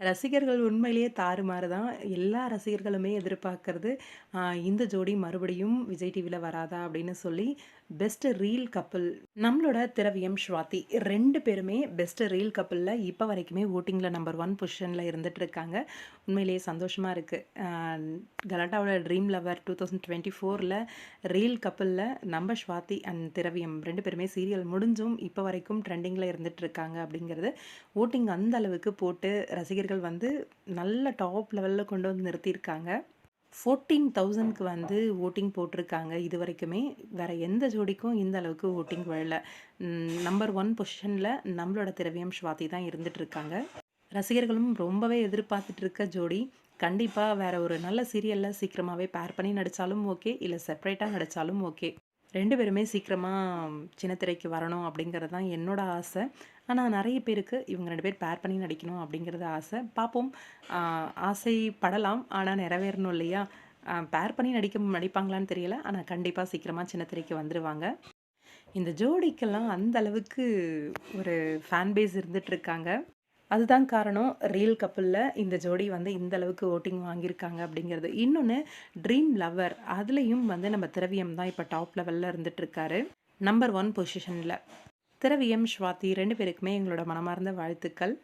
ரசிகர்கள் உண்மையிலேயே தாறுமாறு தான். எல்லா ரசிகர்களுமே எதிர்பார்க்கறது ஆஹ், இந்த ஜோடி மறுபடியும் விஜய் டிவியில் வராதா? அப்படின்னு சொல்லி பெஸ்ட் ரீல் கப்பிள் நம்மளோட திரவியம் ஸ்வாதி ரெண்டு பேருமே பெஸ்ட் ரீல் கப்பலில் இப்போ வரைக்குமே ஓட்டிங்கில் நம்பர் ஒன் பொசிஷனில் இருந்துட்டு இருக்காங்க. உண்மையிலேயே சந்தோஷமாக இருக்குது கலாட்டாவோட dream lover two thousand twenty ஃபோரில் ரீல் கப்பிளில் நம்ம ஸ்வாதி அண்ட் திரவியம் ரெண்டு பேருமே சீரியல் முடிஞ்சும் இப்போ வரைக்கும் ட்ரெண்டிங்கில் இருந்துட்டு இருக்காங்க அப்படிங்கிறது ஓட்டிங் அந்த அளவுக்கு போட்டு ரசிகர் ஆசிரியர்கள் வந்து நல்ல டாப் லெவலில் கொண்டு வந்து நிறுத்தியிருக்காங்க. ஃபோர்டீன் தௌசண்ட்க்கு வந்து ஓட்டிங் போட்டிருக்காங்க இது வரைக்குமே. வேற எந்த ஜோடிக்கும் இந்த அளவுக்கு ஓட்டிங் வரல. நம்பர் ஒன் பொசிஷனில் நம்மளோட திரவியம் ஸ்வாதி தான் இருந்துட்டு இருக்காங்க ரசிகர்களும் ரொம்பவே எதிர்பார்த்துட்டு இருக்க ஜோடி. கண்டிப்பாக வேற ஒரு நல்ல சீரியலில் சீக்கிரமாகவே பேர் பண்ணி நடித்தாலும் ஓகே இல்லை செப்பரேட்டாக நடித்தாலும் ஓகே ரெண்டு பேருமே சீக்கிரமாக சின்னத்திரைக்கு வரணும் அப்படிங்கிறது தான் என்னோடய ஆசை. ஆனால் நிறைய பேருக்கு இவங்க ரெண்டு பேர் பேர் பண்ணி நடிக்கணும் அப்படிங்கிறது ஆசை. பார்ப்போம் ஆசைப்படலாம். ஆனால் நிறைவேறணும் இல்லையா? பேர் பண்ணி நடிக்க நடிப்பாங்களான்னு தெரியல. ஆனால் கண்டிப்பாக சீக்கிரமாக சின்னத்திரைக்கு வந்துடுவாங்க இந்த ஜோடிக்கெல்லாம் அந்த அளவுக்கு ஒரு ஃபேன் பேஸ் இருந்துட்டு இருக்காங்க. அதுதான் காரணம். ரியல் கப்பலில் இந்த ஜோடி வந்து இந்த அளவுக்கு ஓட்டிங் வாங்கியிருக்காங்க அப்படிங்கிறது. இன்னொன்று ட்ரீம் லவர் அதுலேயும் வந்து நம்ம திரவியம் தான் இப்போ டாப் லெவலில் இருந்துட்டுருக்காரு. நம்பர் ஒன் பொசிஷனில் திரவியம் ஸ்வாதி ரெண்டு பேருக்குமே எங்களோட மனமார்ந்த வாழ்த்துக்கள்.